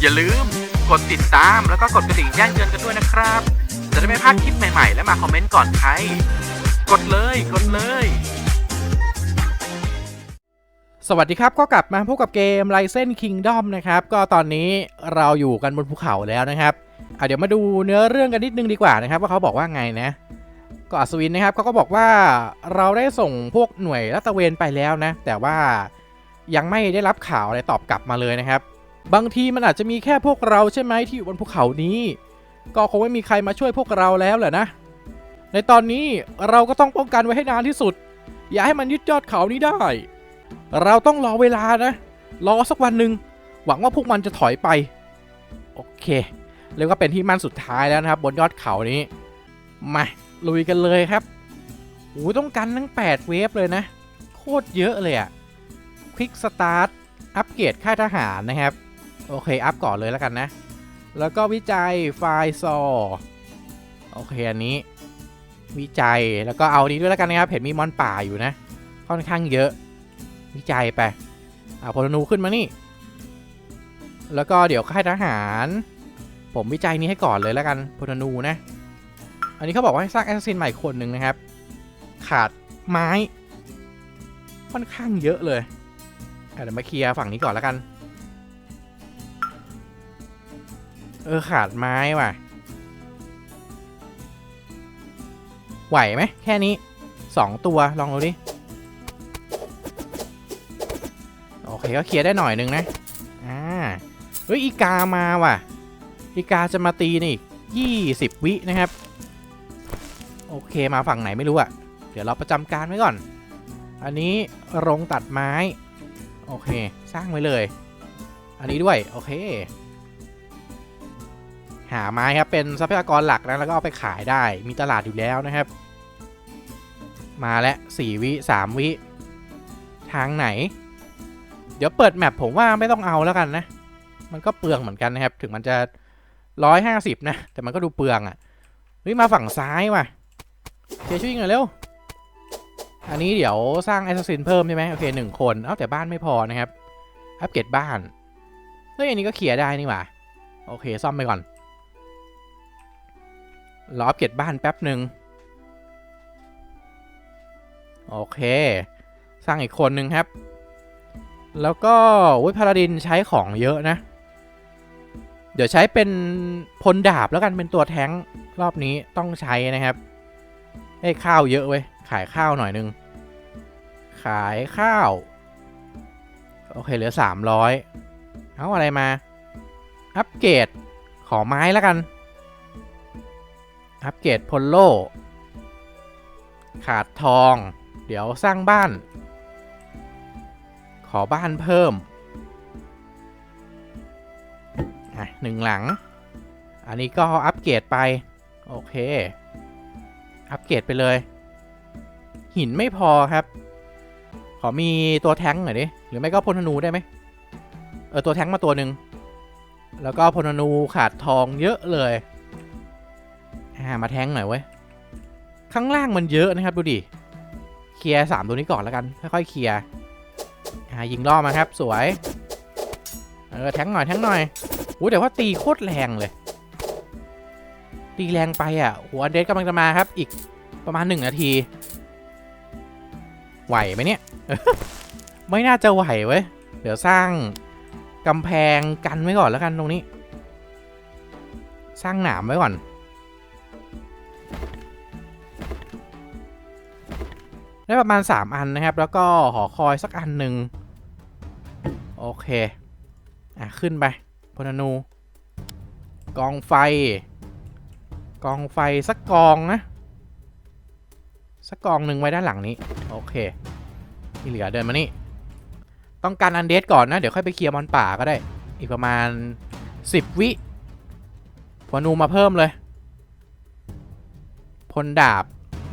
อย่าลืมกดติดตามแล้วก็กดกระดิ่งแจ้งเตือนกันด้วยนะครับ จะได้ไม่พลาดคลิปใหม่ๆ และมาคอมเมนต์ก่อนใคร กดเลยกดเลย สวัสดีครับก็กลับมาพบกับเกม r i s e n Kingdom นะครับ ก็ตอนนี้เราอยู่กันบนภูเขาแล้วนะครับอะเดี๋ยวมาดูเนื้อเรื่องกันนิดนึงดีกว่านะครับ ว่าเขาบอกว่าไงนะก็อัศวินนะครับเขาก็บอกว่าเราได้ส่งพวกหน่วยลาดตะเวนไปแล้วนะ แต่ว่ายังไม่ได้รับข่าวอะไรตอบกลับมาเลยนะครับ บางทีมันอาจจะมีแค่พวกเราใช่ไหมที่อยู่บนภูเขานี้ ก็คงไม่มีใครมาช่วยพวกเราแล้วแหละนะ ในตอนนี้เราก็ต้องป้องกันไว้ให้นานที่สุด อย่าให้มันยึดยอดเขานี้ได้ เราต้องรอเวลานะ รอสักวันหนึ่งหวังว่าพวกมันจะถอยไป โอเคเรียกว่าเป็นที่มั่นสุดท้ายแล้วนะครับ บนยอดเขานี้ มาลุยกันเลยครับโอ้ต้องกันทั้ง 8 เวฟเลยนะ โคตรเยอะเลยอะควิกสตาร์ทอัปเกรดค่ายทหารนะครับ โอเค อัพก่อนเลยแล้วกันนะ แล้วก็วิจัยไฟล์ซอโอเค อันนี้ วิจัยแล้วก็เอานี้ด้วยแล้วกันนะครับ เห็นมีมอนป่าอยู่นะ ค่อนข้างเยอะ วิจัยไปเอาพลนูขึ้นมานี่ แล้วก็เดี๋ยวค่ายทหาร ผมวิจัยนี้ให้ก่อนเลยแล้วกันพลนูนะ อันนี้เขาบอกว่าให้สร้างแอสซินใหม่คนหนึ่งนะครับ ขาดไม้ ค่อนข้างเยอะเลยเดี๋ยวมาเคลียร์ฝั่งนี้ก่อนแล้วกัน เออขาดไม้ว่ะ ไหวไหมแค่นี้สองตัวลองดูดิ โอเคก็เคลียร์ได้หน่อยนึงนะ อ่า เฮ้ยอีกามาว่ะ อีกาจะมาตีนี่ยี่สิบวินะครับ โอเคมาฝั่งไหนไม่รู้อะเดี๋ยวเราประจำการไว้ก่อน อันนี้โรงตัดไม้ โอเค สร้างไว้เลย อันนี้ด้วย โอเค หาไม้ครับเป็นทรัพยากรหลักนะแล้วก็เอาไปขายได้มีตลาดอยู่แล้วนะครับ มาแล้วสี่วิสามวิ ทางไหน เดี๋ยวเปิดแมปผมว่าไม่ต้องเอาแล้วกันนะ มันก็เปลืองเหมือนกันนะครับ ถึงมันจะร้อยห้าสิบนะ แต่มันก็ดูเปลืองอะ่ะเฮ้ยมาฝั่งซ้ายว่ะเจช่วยหน่อยเร็วอันนี้เดี๋ยวสร้างแอสซัสซินเพิ่มใช่ไหมโอเคหนึ่งคนเอ้าแต่บ้านไม่พอนะครับอัปเกรดบ้านเฮ้ยอันนี้ก็เคลียร์ได้นี่หว่าโอเคซ่อมไปก่อน รออัปเกรดบ้านแป๊บหนึ่งโอเค สร้างอีกคนหนึ่งครับ แล้วก็วิพาราดินใช้ของเยอะนะ เดี๋ยวใช้เป็นพลดาบแล้วกันเป็นตัวแท้งรอบนี้ต้องใช้นะครับได้ข้าวเยอะเว้ย ขายข้าวหน่อยนึง ขายข้าว โอเคเหลือ 300 เอาอะไรมา อัปเกรดขอไม้แล้วกัน อัปเกรดพลโล ขาดทอง เดี๋ยวสร้างบ้าน ขอบ้านเพิ่มหนึ่งหลัง อันนี้ก็อัปเกรดไป โอเค อัปเกรดไปเลย หินไม่พอครับ ขอมีตัวแท้งหน่อยดิ หรือไม่ก็พลธนูได้ไหม เออ ตัวแท้งมาตัวหนึ่ง แล้วก็พลธนูขาดทองเยอะเลยามาแทงหน่อยเว้ย ข้างล่างมันเยอะนะครับดูดิ เคลียร์สามตัวนี้ก่อนแล้วกัน ค่อยๆเคลียร์อ่ายิงล่อมาครับ สวย เออแทงหน่อยแทงหน่อยโอ้แต่ว่าตีโคตรแรงเลย ตีแรงไปอะหัวเดสกำลังจะมาครับ อีกประมาณหนึ่งนาที ไหวไหมเนี่ย ไม่น่าจะไหวเว้ย เดี๋ยวสร้างกำแพงกันไว้ก่อนแล้วกันตรงนี้ สร้างหนามไว้ก่อน ได้ประมาณ 3 อันนะครับ แล้วก็หอคอยสักอันหนึ่งโอเค อะ ขึ้นไปพลนู กองไฟ กองไฟสักกองนะ สักกองหนึ่งไว้ด้านหลังนี้ โอเคที่เหลือเดินมานี่ ต้องการอันเดสก่อนนะ เดี๋ยวค่อยไปเคลียร์มอนป่าก็ได้ อีกประมาณ 10 วิพลนูมาเพิ่มเลย พลดาบ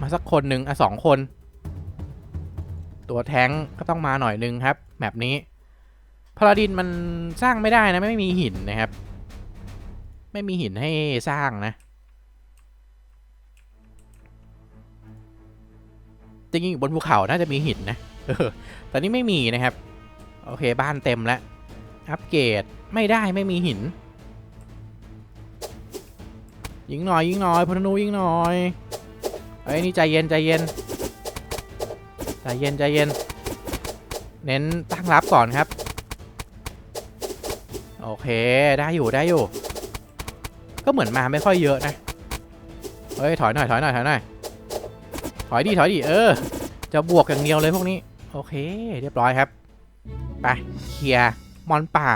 มาสักคนหนึ่งอะสองคน ตัวแท้งก็ต้องมาหน่อยนึงครับแมปนี้พาราดินมันสร้างไม่ได้นะไม่มีหินนะครับ ไม่มีหินให้สร้างนะจริงๆอยู่บนภูเขาน่าจะมีหินนะเออต่นี่ไม่มีนะครับ โอเคบ้านเต็มแล้ว อัปเกรดไม่ได้ไม่มีหิน ยิงหน่อยยิงหน่อยพลนูยิงหน่อยเอ้ยนี่ใจเย็นใจเย็น ใจเย็นใจเย็น เน้นตั้งรับก่อนครับ โอเคได้อยู่ได้อยู่ ก็เหมือนมาไม่ค่อยเยอะนะ เฮ้ย ถอยหน่อยถอยหน่อยถอยหน่อยถอยดิถอยดิเออ จะบวกอย่างเดียวเลยพวกนี้ โอเค เรียบร้อยครับ ไปเคลียร์มอนป่า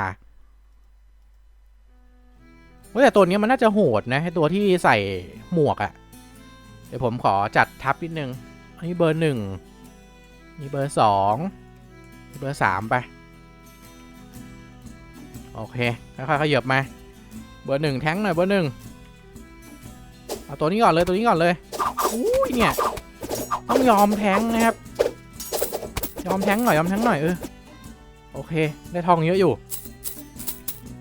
แต่ตัวนี้มันน่าจะโหดนะไอตัวที่ใส่หมวกอะ่ะ เดี๋ยวผมขอจัดทับนิดนึง อันนี้เบอร์หนึ่ง นี่เบอร์สองเบอร์สามไป โอเคค่อยๆขยับมา เบอร์หนึ่งแท้งหน่อยเบอร์หนึ่งเอาตัวนี้ก่อนเลยตัวนี้ก่อนเลยอุ้ยเนี่ยต้องยอมแท้งนะครับ ยอมแท้งหน่อยยอมแท้งหน่อยเออโอเค ได้ทองเยอะอยู่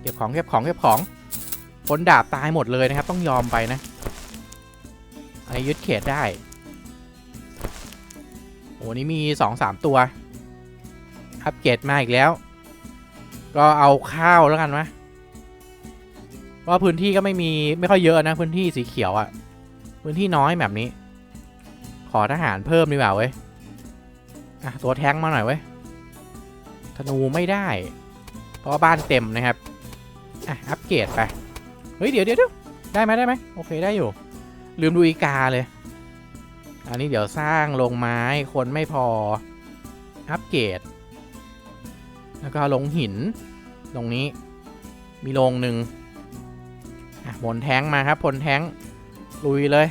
เก็บของเก็บของเก็บของคนดาบตายหมดเลยนะครับ ต้องยอมไปนะอันนี้ยึดเขตได้ อ้นี่มีสองสามตัวอัปเกรดมาอีกแล้ว ก็เอาข้าวแล้วกันวะว่าพื้นที่ก็ไม่มีไม่ค่อยเยอะนะพื้นที่สีเขียวอะ่ะ พื้นที่น้อยแบบนี้ ขอทหารเพิ่มดีกว่าเว้ยอะตัวแท้งมาหน่อยเว้ยธนูไม่ได้ เพราะบ้านเต็มนะครับอะอัปเกรดไปเฮ้ยเดี๋ยวเดี๋ยวได้ไหมได้ไหมโอเคได้อยู่ ลืมดูอีกาเลย อันนี้เดี๋ยวสร้างลงไม้คนไม่พอ อัปเกรด แล้วก็ลงหิน ตรงนี้ มีโรงหนึ่งอะบนแท้งมาครับพลแท้งลุยเลย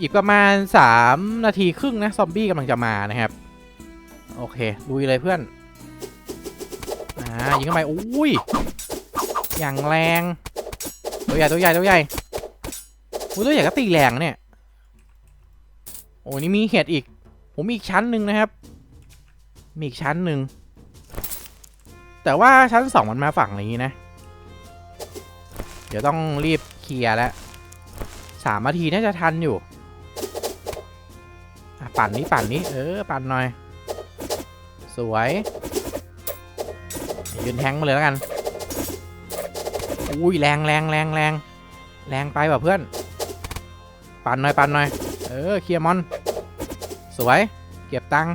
อีกประมาณ 3 นาทีครึ่งนะ ซอมบี้กำลังจะมานะครับ โอเค ลุยเลยเพื่อน อ่า ยิงเข้าไปอุ้ย อย่างแรง ตัวใหญ่ตัวใหญ่ตัวใหญ่อุ้ยตัวใหญ่ก็ตีแรงเนี่ย อ้นี่มีเห็ดอีก ผมอีกชั้นหนึ่งนะครับ มีอีกชั้นหนึ่ง แต่ว่าชั้นสองมันมาฝั่งนี้นะ เดี๋ยวต้องรีบเคลียร์แล้วสามนาทีน่าจะทันอยู่ปั่นนี้ปั่นนี้เออ ปั่นหน่อย สวย ยืนแทงมาเลยแล้วกัน อุ้ยแรงแรงแรงแรงแรงไปว่ะเพื่อน ปั่นหน่อยปั่นหน่อย เออเคลียร์มอน สวย เก็บตังค์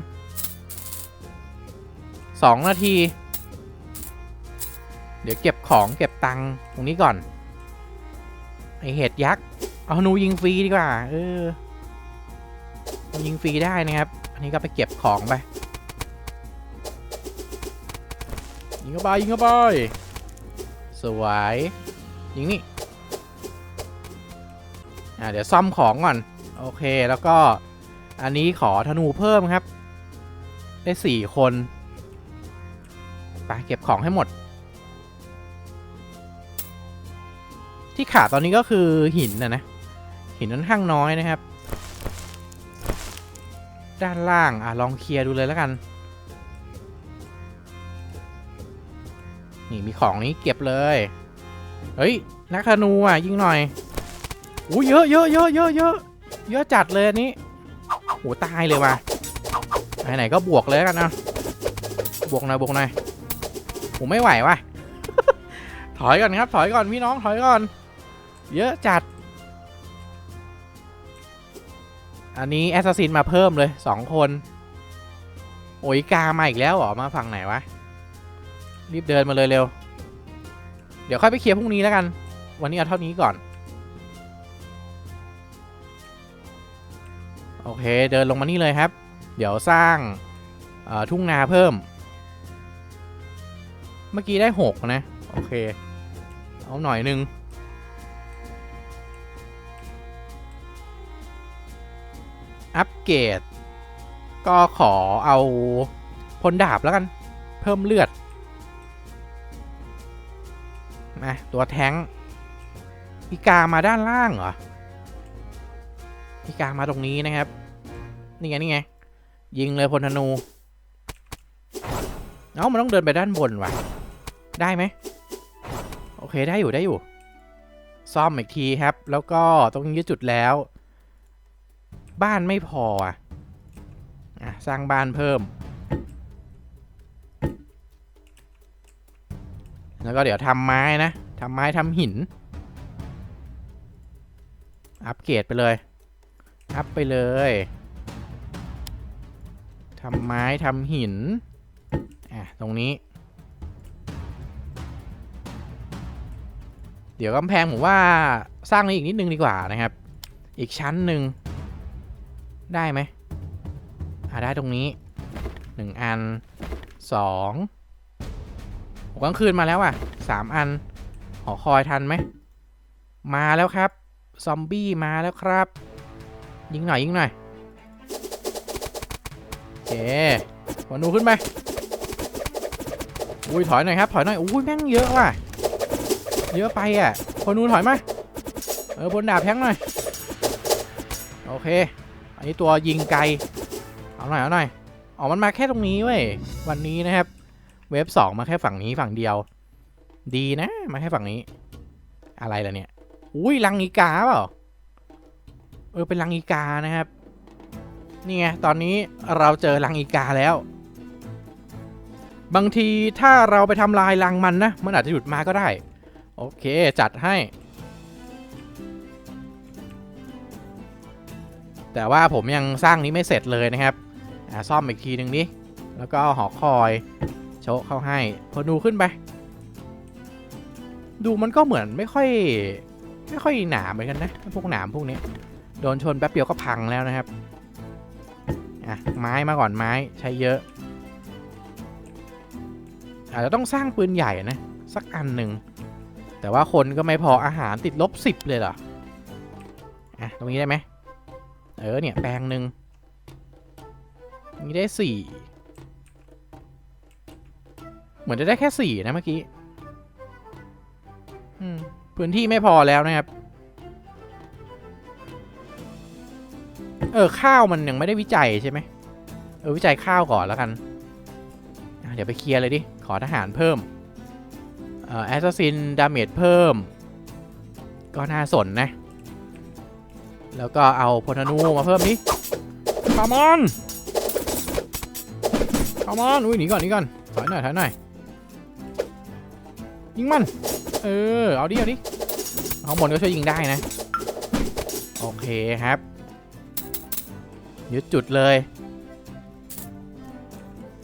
สองนาที เดี๋ยวเก็บของเก็บตังค์ตรงนี้ก่อน ไอเห็ดยักษ์ เอาธนูยิงฟรีดีกว่า เออยิงฟรีได้นะครับ อันนี้ก็ไปเก็บของไป ยิงเข้าไปยิงเข้าไป สวย ยิงนี่ อ่าเดี๋ยวซ่อมของก่อน โอเคแล้วก็ อันนี้ขอธนูเพิ่มครับ ได้สี่คนไปเก็บของให้หมด ที่ขาดตอนนี้ก็คือหินนะนะ หินนั้นข้างน้อยนะครับ ด้านล่างอะลองเคลียร์ดูเลยแล้วกัน นี่มีของนี้เก็บเลย เฮ้ย นักธนูอะยิงหน่อยอู้เยอะเยอะเยอะเยอะเยอะเยอะจัดเลยอันนี้ หตายเลยว่ะไหนๆก็บวกเลยแล้วกันนะบวกหน่อยบวกหน่อยผมไม่ไหวว่ะถอยก่อนครับ ถอยก่อนพี่น้องถอยก่อน เยอะจัด อันนี้แอสซัสซินมาเพิ่มเลยสองคน โอ้ยกามาอีกแล้วเหรอมาฝั่งไหนวะ รีบเดินมาเลยเร็ว เดี๋ยวค่อยไปเคลียร์พรุ่งนี้แล้วกัน วันนี้เอาเท่านี้ก่อน โอเคเดินลงมานี่เลยครับ เดี๋ยวสร้างทุ่งนาเพิ่ม เมื่อกี้ได้หกนะ โอเค เอาหน่อยหนึงอัปเกรดก็ขอเอาพลดาบแล้วกัน เพิ่มเลือดมาตัวแท้งอีกามาด้านล่างเหรอ อีกามาตรงนี้นะครับ นี่ไงนี่ไง ยิงเลยพลธนู เอ้ามันต้องเดินไปด้านบนว่ะ ได้ไหม โอเคได้อยู่ได้อยู่ ซ่อมอีกทีครับ แล้วก็ตรงนี้จุดแล้ว บ้านไม่พออะสร้างบ้านเพิ่ม แล้วก็เดี๋ยวทำไม้นะทำไม้ทำหิน อัปเกรดไปเลย อัพไปเลยทำไม้ทำหิน อะ ตรงนี้ เดี๋ยวกำแพงผมว่าสร้างนี้อีกนิดนึงดีกว่านะครับ อีกชั้นหนึ่ง ได้ไหมอ่าได้ตรงนี้หนึ่งอันสองผมกลางคืนมาแล้วอะสามอัน หอคอยทันไหม มาแล้วครับ ซอมบี้มาแล้วครับ ยิงหน่อยยิงหน่อยโอเคขอหนูขึ้นไปอุ้ยถอยหน่อยครับถอยหน่อยอุ้ยแม่งเยอะว่ะเยอะไปอะคนนูถอยมาเออบนดาบแทงหน่อยโอเค อันนี้ตัวยิงไกลเอาหน่อยเอาหน่อยออกมันมาแค่ตรงนี้เว้ยวันนี้นะครับ เวฟสองมาแค่ฝั่งนี้ฝั่งเดียว ดีนะ มาแค่ฝั่งนี้ อะไรล่ะเนี่ยอุ้ยลังอีกาเปล่า เออเป็นลังอีกานะครับนี่ไงตอนนี้เราเจอลังอีกาแล้ว บางทีถ้าเราไปทำลายรังมันนะมันอาจจะหยุดมาก็ได้ โอเคจัดให้ แต่ว่าผมยังสร้างนี้ไม่เสร็จเลยนะครับอ่าซ่อมอีกทีหนึ่งดิแล้วก็หอคอย โชะเข้าให้พอดูขึ้นไป ดูมันก็เหมือนไม่ค่อย ไม่ค่อยหนาเหมือนกันนะ พวกหนามพวกนี้ โดนชนแป๊บเดียวก็พังแล้วนะครับอะไม้มาก่อนไม้ใช้เยอะอาจจะต้องสร้างปืนใหญ่นะ สักอันหนึ่ง แต่ว่าคนก็ไม่พออาหารติดลบสิบเลยเหรออะตรงนี้ได้ไหมเออเนี่ยแปลงหนึ่งนี่ได้สี่เหมือนจะได้แค่สี่นะเมื่อกี้พื้นที่ไม่พอแล้วนะครับ เออข้าวมันยังไม่ได้วิจัยใช่ไหมเออวิจัยข้าวก่อนแล้วกัน เดี๋ยวไปเคลียร์เลยดิ ขอทหารเพิ่มเอ่อแอสซัสซินดาเมจเพิ่ม ก็น่าสนนะ แล้วก็เอาพลธนูมาเพิ่มนี้คามอนคามอนอุ้ยหนีก่อนหนีก่อนถอยหน่อยถอยหน่อยยิงมัน เออ เอาดิเอาดิข้างบนก็ช่วยยิงได้นะ โอเคครับ ยึดจุดเลย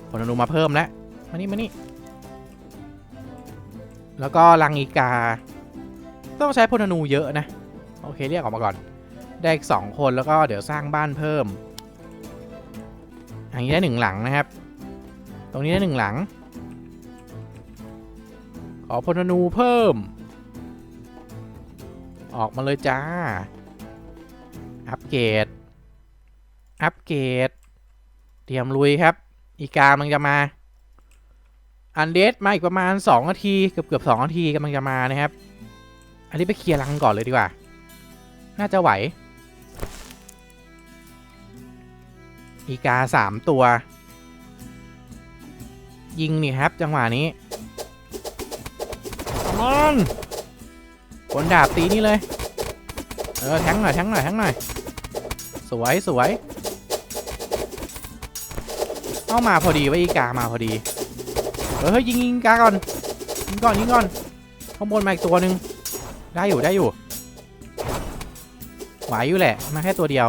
พลธนูมาเพิ่มแล้วมานี่มานี่แล้วก็ลังอีกา ต้องใช้พลธนูเยอะนะ โอเคเรียกออกมาก่อน ได้อีกสองคนแล้วก็เดี๋ยวสร้างบ้านเพิ่มอันนี้ได้หนึ่งหลังนะครับ ตรงนี้ได้หนึ่งหลัง ขอพลธนูเพิ่ม ออกมาเลยจ้า อัปเกรด อัปเกรด เตรียมลุยครับ อีกามันจะมาอันเดสมาอีกประมาณ 2 นาที เกือบเกือบสนาทีกำลังจะมานะครับ อันนี้ไปเคลียร์รังก่อนเลยดีกว่า น่าจะไหว อีกาสามตัว ยิงนี่ครับ จังหวะนี้มอนบนดาบตีนี่เลย เออ แทงหน่อย แทงหน่อย แทงหน่อย สวยสวย เข้ามาพอดีว่าอีกามาพอดีเฮ้ยยิงยิงกาก่อนยิงก่อนยิงก่อนข้างบนมาอีกตัวหนึ่งได้อยู่ได้อยู่ไหวอยู่แหละมาแค่ตัวเดียว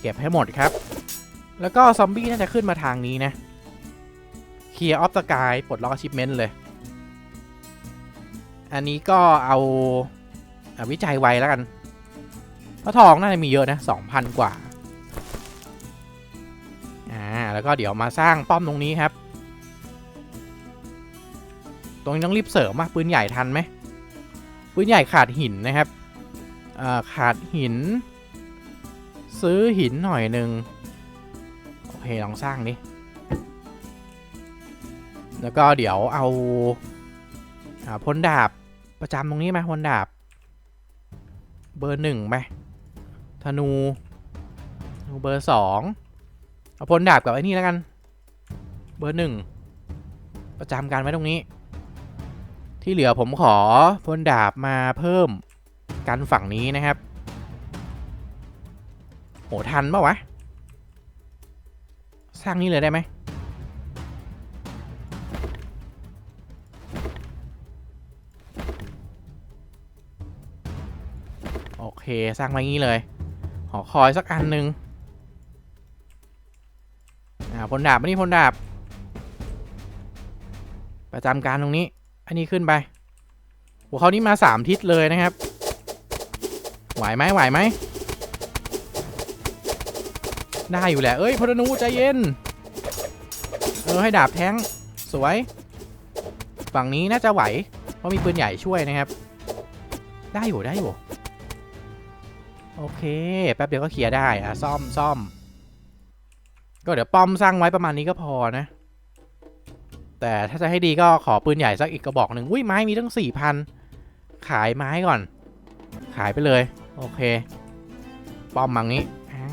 เก็บให้หมดครับ แล้วก็ซอมบี้น่าจะขึ้นมาทางนี้นะเคลียร์ออฟตกายปลดล็อกชิปเมนต์เลย อันนี้ก็เอาอาวิจัยไว้แล้วกันพระทองน่าจะมีเยอะนะ2,000กว่า แล้วก็เดี๋ยวมาสร้างป้อมตรงนี้ครับ ตรงนี้ต้องรีบเสริมอะปืนใหญ่ทันไหมปืนใหญ่ขาดหินนะครับาขาดหิน ซื้อหินหน่อยหนึ่งโอเคลองสร้างดิแล้วก็เดี๋ยวเอาอาพลดาบประจำตรงนี้ไหมพลดาบ เบอร์หนึ่งไหมธนูธนูเบอร์สอง พลดาบกับไอ้นี่แล้วกัน เบอร์หนึ่งประจำการไว้ตรงนี้ ที่เหลือผมขอพลดาบมาเพิ่มกันฝั่งนี้นะครับ โหทันปะวะ สร้างนี่เลยได้ไหมโอเค สร้างไว้งี้เลยขอคอยสักอันหนึ่ง พลดาบมานี่พลดาบ ประจำการตรงนี้ อันนี้ขึ้นไปโหเขานี่มาสามทิศเลยนะครับ ไหวไหมไหวไหมได้อยู่แหละ เอ้ยพลนูใจเย็น เออให้ดาบแท้งสวย ฝั่งนี้น่าจะไหว เพราะมีปืนใหญ่ช่วยนะครับ ได้อยู่ได้อยู่โอเค แป๊บเดียวก็เคลียร์ได้ อะ ซ่อมซ่อม ก็เดี๋ยวป้อมสร้างไว้ประมาณนี้ก็พอนะ แต่ถ้าจะให้ดีก็ขอปืนใหญ่สักอีกกระบอกหนึ่งอุ้ยไม้มีตั้งสี่พันขายไม้ก่อน ขายไปเลย โอเค ป้อมมังนี้อ่า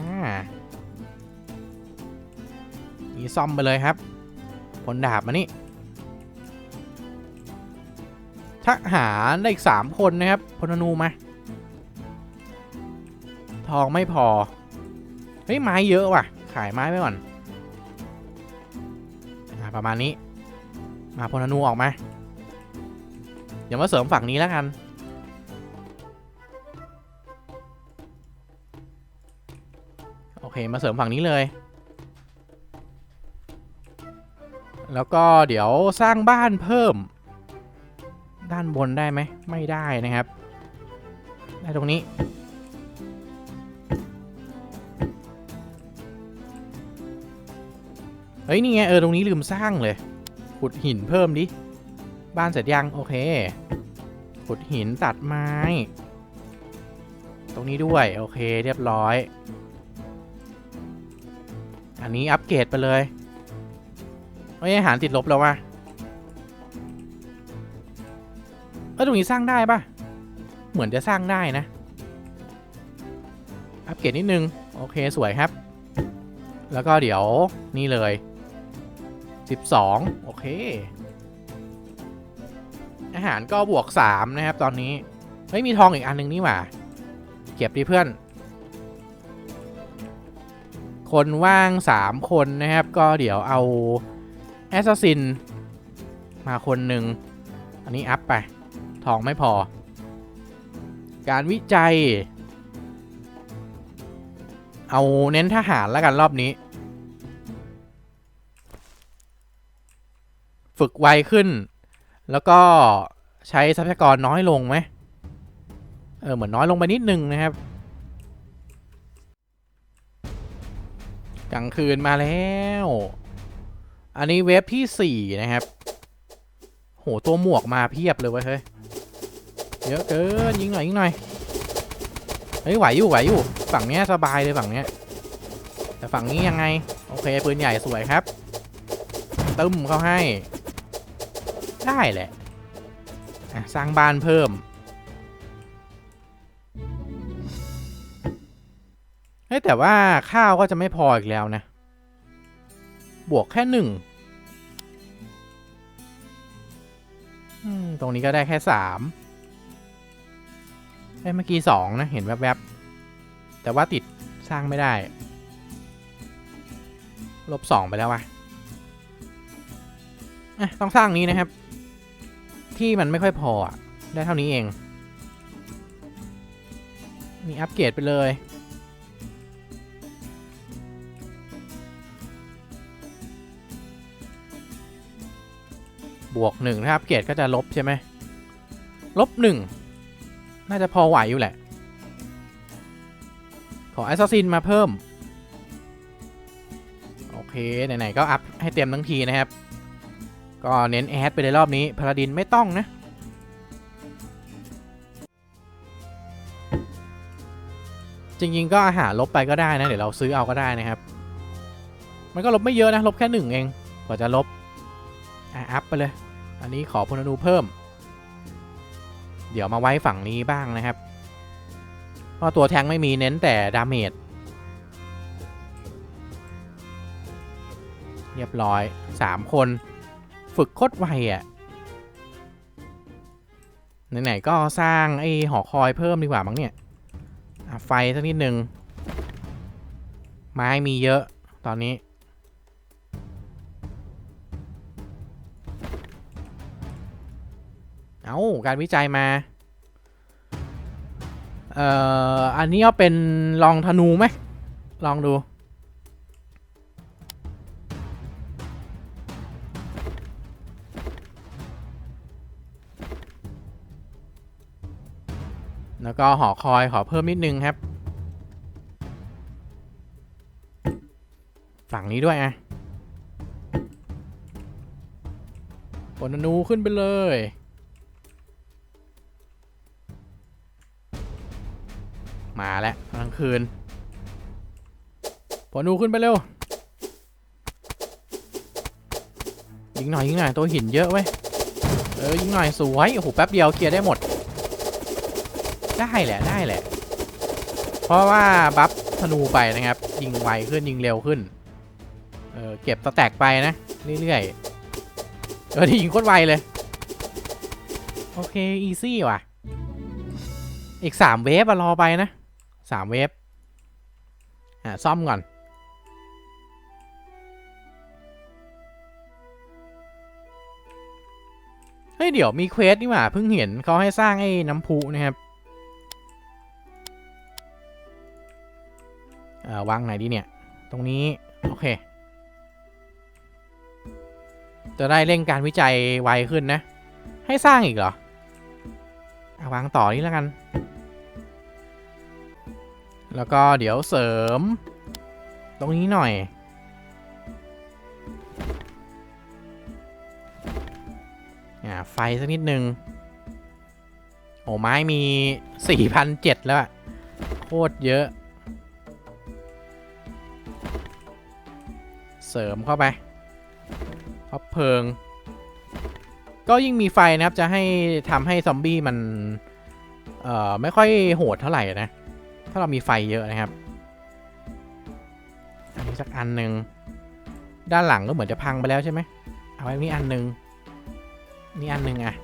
นี่ซ่อมไปเลยครับผลดาบมานี่ทหารได้อีกสามคนนะครับพลนูมา ทองไม่พอ เฮ้ยไม้เยอะว่ะ ขายไม้ไปก่อนอประมาณนี้ มาพลนูออกมาเดี๋ยวมาเสริมฝั่งนี้แล้วกัน โอเค มาเสริมฝั่งนี้เลย แล้วก็เดี๋ยวสร้างบ้านเพิ่ม ด้านบนได้ไหม ไม่ได้นะครับ ได้ตรงนี้ ฮ้ยนี่ไงเออตรงนี้ลืมสร้างเลย ขุดหินเพิ่มดิ บ้านเสร็จยังโอเค ขุดหินตัดไม้ ตรงนี้ด้วยโอเคเรียบร้อย อันนี้อัปเกรดไปเลยเฮ้ยอาหารติดลบแล้ววะเออตรงนี้สร้างได้ปะเหมือนจะสร้างได้นะ อัปเกรดนิดนึง โอเคสวยครับ แล้วก็เดี๋ยวนี่เลย 12 โอเค อาหารก็บวก 3 นะครับ ตอนนี้ เฮ้ย มีทองอีกอันหนึงนี่หว่า เก็บดิเพื่อน คนว่าง 3 คนนะครับ ก็เดี๋ยวเอาแอสซัสซินมาคนหนึ่ง อันนี้อัพไป ทองไม่พอ การวิจัย เอาเน้นทหารแล้วกันรอบนี้ ฝึกไวขึ้น แล้วก็ใช้ทรัพยากรน้อยลงไหมเออเหมือนน้อยลงไปนิดนึงนะครับกลางคืนมาแล้ว อันนี้เว็บที่ 4 นะครับ โห ตัวหมวกมาเพียบเลยเว้ย เฮ้ย เยอะเกิน ยิงหน่อย ยิงหน่อย เฮ้ย ไหวอยู่ ไหวอยู่ ฝั่งเนี้ยสบายเลยฝั่งเนี้ย แต่ฝั่งนี้ยังไง โอเค ปืนใหญ่สวยครับ ตึ้มเข้าให้ ได้แหละสร้างบ้านเพิ่ม เฮ้แต่ว่าข้าวก็จะไม่พออีกแล้วนะ บวกแค่หนึ่งตรงนี้ก็ได้แค่สามเอ้เมื่อกี้สองนะ เห็นแวบๆ แต่ว่าติดสร้างไม่ได้ ลบสองไปแล้ววะ่ะต้องสร้างนี้นะครับ ที่มันไม่ค่อยพออะได้เท่านี้เองนี่อัปเกรดไปเลย บวกหนึ่งถ้าอัปเกรดก็จะลบใช่ไหมลบหนึ่งน่าจะพอไหวอยู่แหละ ขอแอสซัสซินมาเพิ่ม โอเค ไหน ๆ ก็อัพให้เต็มทั้งทีนะครับ ก็เน้นแอดไปในรอบนี้พาราดินไม่ต้องนะจริงๆก็อาหารลบไปก็ได้นะ เดี๋ยวเราซื้อเอาก็ได้นะครับ มันก็ลบไม่เยอะนะ ลบแค่หนึ่งเอง กว่าจะลบอะอัพไปเลย อันนี้ขอพลนูเพิ่ม เดี๋ยวมาไว้ฝั่งนี้บ้างนะครับ เพราะตัวแทงไม่มีเน้นแต่ดาเมจ เรียบร้อย 3 คน ฝึกโคตรไวอะ่ะไหนๆก็สร้างไอ้หอคอยเพิ่มดีกว่ามั้งเนี่ยไฟสักนิดนึง ไม้มีเยอะตอนนี้ เอาการวิจัยมา เอ่อ อันนี้เอาเป็นลองธนูไหม ลองดู แล้วก็หอคอยขอเพิ่มนิดนึงครับ ฝั่งนี้ด้วยอะปนนูขึ้นไปเลย มาแล้วกลางคืนปนูขึ้นไปเร็ว ยิงหน่อยยิงหน่อยตัวหินเยอะเว้ย เออยิงหน่อยสวย โอ้โหแป๊บเดียวเคลียร์ได้หมด ได้แหละได้แหละ เพราะว่าบัฟธนูไปนะครับ ยิงไวขึ้นยิงเร็วขึ้น เออเก็บสแตกไปนะ เรื่อยๆ เออที่ยิงโคตรไวเลย โอเค อีซี่ว่ะ อีกสามเวฟอะรอไปนะสามเวฟอะซ่อมก่อนเฮ้ยเดี๋ยวมีเควสนี่หว่าเพิ่งเห็นเขาให้สร้างไอ้น้ำพุนะครับ วางไหนดีเนี่ย ตรงนี้ โอเค จะได้เร่งการวิจัยไวขึ้นนะ ให้สร้างอีกเหรออะวางต่อนี้แล้วกัน แล้วก็เดี๋ยวเสริม ตรงนี้หน่อย อ่า ไฟสักนิดนึง โอ้ไม้มี4,007แล้วอะโคตรเยอะ เสริมเข้าไปพับเพลิง ก็ยิ่งมีไฟนะครับจะให้ทำให้ซอมบี้มัน เอ่อ ไม่ค่อยโหดเท่าไหร่นะ ถ้าเรามีไฟเยอะนะครับ อันนี้สักอันหนึ่งด้านหลังก็เหมือนจะพังไปแล้วใช่ไหมเอาไว้นี่อันหนึ่งนี่อันหนึ่งอะ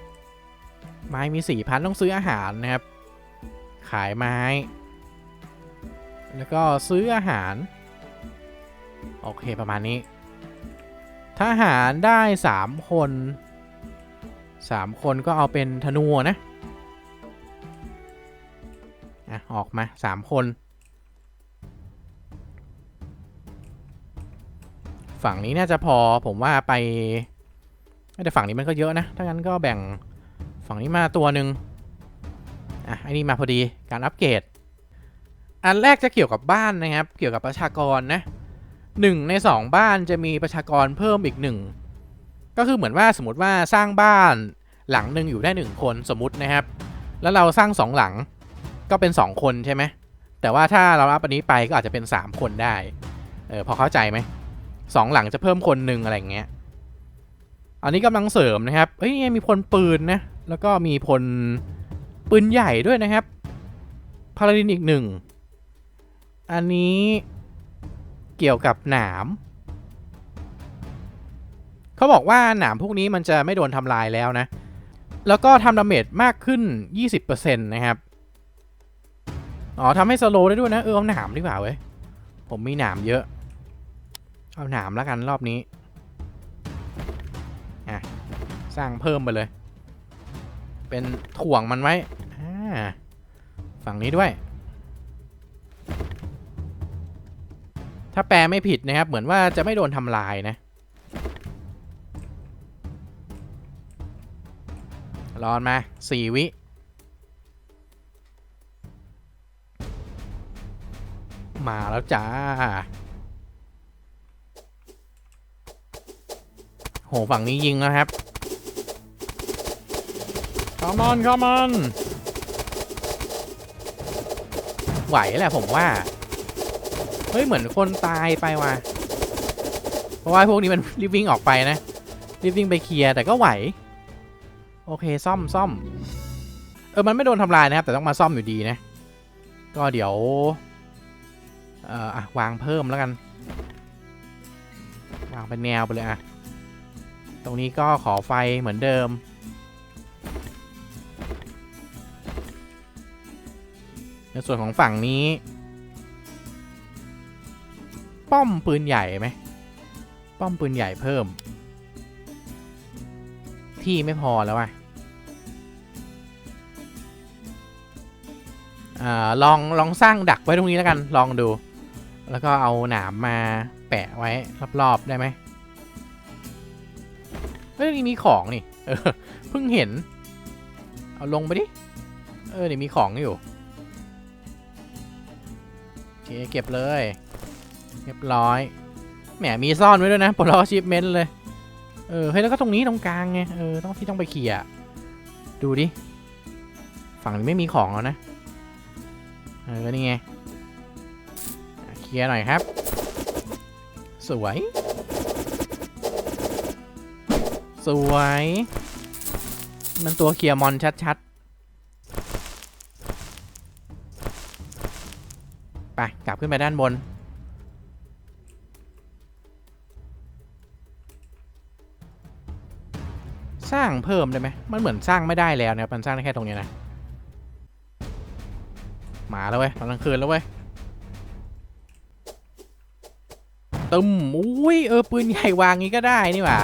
ไม้มีสี่พันต้องซื้ออาหารนะครับ ขายไม้ แล้วก็ซื้ออาหาร โอเคประมาณนี้ทหารได้สามคนสามคนก็เอาเป็นธนูนะอะออกมาสามคน ฝั่งนี้น่าจะพอผมว่าไปแต่ฝั่งนี้มันก็เยอะนะ ถ้างั้นก็แบ่งฝั่งนี้มาตัวหนึ่งอะไอ้นี่มาพอดีการอัปเกรด อันแรกจะเกี่ยวกับบ้านนะครับ เกี่ยวกับประชากรนะ หนึ่งในสองบ้านจะมีประชากรเพิ่มอีกหนึ่งก็คือเหมือนว่าสมมติว่าสร้างบ้านหลังหนึ่งอยู่ได้หนึ่งคนสมมตินะครับ แล้วเราสร้างสองหลังก็เป็น2คนใช่ไหมแต่ว่าถ้าเรารับอันนี้ไปก็อาจจะเป็น3คนได้เออพอเข้าใจไหมสองหลังจะเพิ่มคนหนึ่งอะไรเงี้ยอันนี้กำลังเสริมนะครับเฮ้ยเนี่ยมีพลปืนนะแล้วก็มีพลปืนใหญ่ด้วยนะครับพาราดินอีกหนึ่งอันนี้ เกี่ยวกับหนามเขาบอกว่าหนามพวกนี้มันจะไม่โดนทำลายแล้วนะ แล้วก็ทำดาเมจมากขึ้น 20%นะครับ อ๋อทำให้สโลว์ได้ด้วยนะ เออเอาหนามดีกว่าเว้ย ผมมีหนามเยอะ เอาหนามแล้วกันรอบนี้ อะ สร้างเพิ่มไปเลย เป็นถ่วงมันไว้ อ่า ฝั่งนี้ด้วย ถ้าแปลไม่ผิดนะครับ เหมือนว่าจะไม่โดนทำลายนะ รอนมาสี่วิ มาแล้วจ้าโหฝั่งนี้ยิงแล้วครับขามอนขามอนไหวแหละผมว่า เฮ้ยเหมือนคนตายไปว่ะ เพราะว่าพวกนี้มันรีบวิ่งออกไปนะ รีบวิ่งไปเคลียร์แต่ก็ไหว โอเคซ่อมซ่อม เออมันไม่โดนทำลายนะครับ แต่ต้องมาซ่อมอยู่ดีนะ ก็เดี๋ยว เอ่ออะวางเพิ่มแล้วกัน วางเป็นแนวไปเลยอะ ตรงนี้ก็ขอไฟเหมือนเดิมในส่วนของฝั่งนี้ ป้อมปืนใหญ่ไหมป้อมปืนใหญ่เพิ่ม ที่ไม่พอแล้วอะอ่าลองลองสร้างดักไว้ตรงนี้แล้วกันลองดู แล้วก็เอาหนามมาแปะไว้รอบๆได้ไหมเฮ้ยนี่มีของนี่เออเพิ่งเห็น เอาลงไปดิเออนี่มีของอยู่โอเคเก็บเลย เรียบร้อย แหมมีซ่อนไว้ด้วยนะปลดล็อกชิปเมนต์เลย เออเฮ้ยแล้วก็ตรงนี้ตรงกลางไง เออต้องที่ต้องไปเคลียดูดิ ฝั่งนี้ไม่มีของแล้วนะ เออ นี่ไง เคลียร์หน่อยครับ สวย สวย มันตัวเคลียร์มอนชัดๆ ไป กลับขึ้นไปด้านบน สร้างเพิ่มได้ไหมมันเหมือนสร้างไม่ได้แล้วนะครับมันสร้างได้แค่ตรงนี้นะมาแล้วเว้ยตอนกลางคืนแล้วเว้ยตึมอุ้ยเออปืนใหญ่วางงี้ก็ได้นี่หว่า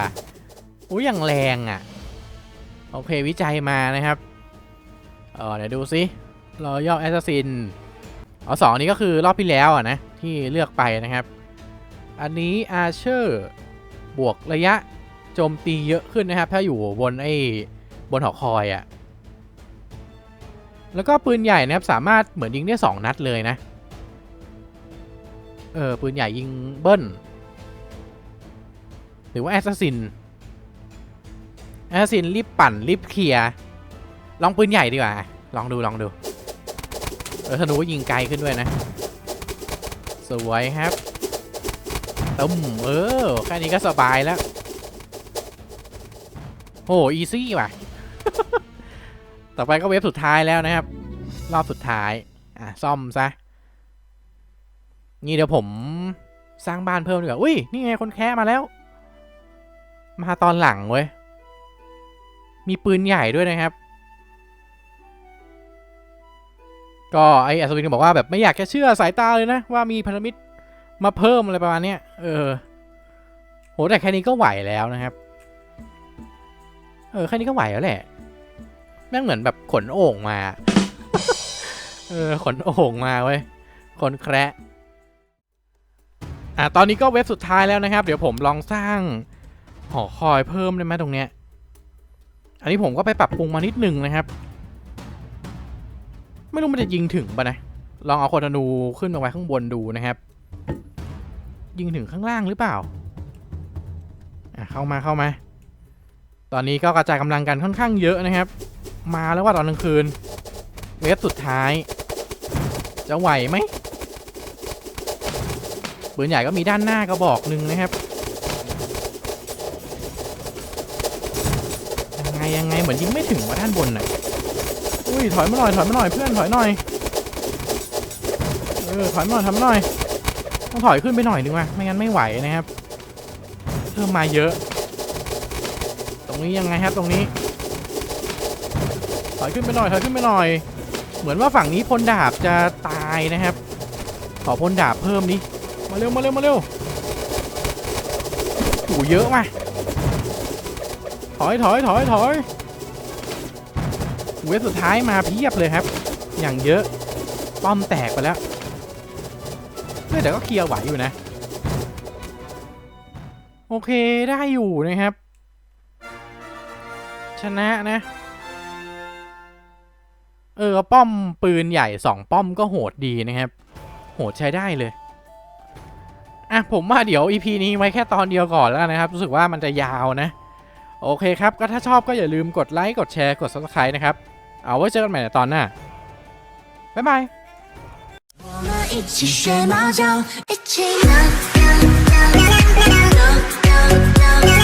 อุ้ยอย่างแรงอะโอเควิจัยมานะครับเออเดี๋ยวดูสิรอย่อแอสซัสซินอ๋อสองนี้ก็คือรอบที่แล้วอะนะที่เลือกไปนะครับ อันนี้อาเชอร์บวกระยะ โจมตีเยอะขึ้นนะครับ ถ้าอยู่บนไอ้บนหอคอยอะ แล้วก็ปืนใหญ่นะครับสามารถเหมือนยิงได้สองนัดเลยนะ เออปืนใหญ่ยิงเบิ้ล หรือว่าแอสซัสซิน แอสซัสซินรีบปั่นรีบเคลียร์ ลองปืนใหญ่ดีกว่า ลองดูลองดู เออธนูก็ยิงไกลขึ้นด้วยนะ สวยครับตุ้มเออแค่นี้ก็สบายแล้ว โอ้อีซี่ว่ะ ต่อไปก็เวฟสุดท้ายแล้วนะครับ รอบสุดท้าย อะ ซ่อมซะ นี่เดี๋ยวผมสร้างบ้านเพิ่มดีกว่า อุ้ย นี่ไงคนแค่มาแล้ว มาตอนหลังเว้ย มีปืนใหญ่ด้วยนะครับ ก็ไออัศวินบอกว่าแบบไม่อยากจะเชื่อสายตาเลยนะ ว่ามีพันธมิตรมาเพิ่มอะไรประมาณเนี้ย เออ โหแต่แค่นี้ก็ไหวแล้วนะครับ เออแค่นี้ก็ไหวแล้วแหละ แม่งเหมือนแบบขนโอ่งมา เออขนโอ่งมาเว้ยขนแคระอะตอนนี้ก็เว็บสุดท้ายแล้วนะครับ เดี๋ยวผมลองสร้างหอคอยเพิ่มได้ไหมตรงเนี้ย อันนี้ผมก็ไปปรับปรุงมานิดนึงนะครับ ไม่รู้มันจะยิงถึงปะนะ ลองเอาโคธนูขึ้นมาไว้ข้างบนดูนะครับ ยิงถึงข้างล่างหรือเปล่า อะเข้ามาเข้ามา ตอนนี้ก็กระจายกำลังกันค่อนข้างเยอะนะครับ มาแล้วว่าตอนกลางคืนเวฟสุดท้าย จะไหวไหมปืนใหญ่ก็มีด้านหน้ากระบอกหนึ่งนะครับยังไงยังไงเหมือนยิงไม่ถึงว่าด้านบนน่ะอุ้ยถอยมาหน่อยถอยมาหน่อยเพื่อนถอยหน่อยเออถอยมาหน่อยถอยมาหน่อยต้องถอยขึ้นไปหน่อยนึงว่ะไม่งั้นไม่ไหวนะครับเพิ่มมาเยอะ นี้ยังไงครับตรงนี้ถอยขึ้นไปหน่อยถอยขึ้นไปหน่อย เหมือนว่าฝั่งนี้พลดาบจะตายนะครับ ขอพลดาบเพิ่มดิมาเร็วมาเร็วมาเร็วโอ้เยอะว่ะถอยถอยถอยถอยเวฟสุดท้ายมาเพียบเลยครับ อย่างเยอะ ป้อมแตกไปแล้วเฮ้ยแต่ก็เคลียร์ไหวอยู่นะ โอเคได้อยู่นะครับ ชนะนะ เออป้อมปืนใหญ่สองป้อมก็โหดดีนะครับ โหดใช้ได้เลย อ่ะผมว่าเดี๋ยว EP นี้ไว้แค่ตอนเดียวก่อนแล้วกันนะครับ รู้สึกว่ามันจะยาวนะ โอเคครับ ก็ถ้าชอบก็อย่าลืมกดไลค์กดแชร์กด subscribe นะครับ เอาไว้เจอกันใหม่ในตอนหน้า บ๊ายบาย 我们一起学猫叫，一起喵喵喵喵喵喵喵喵。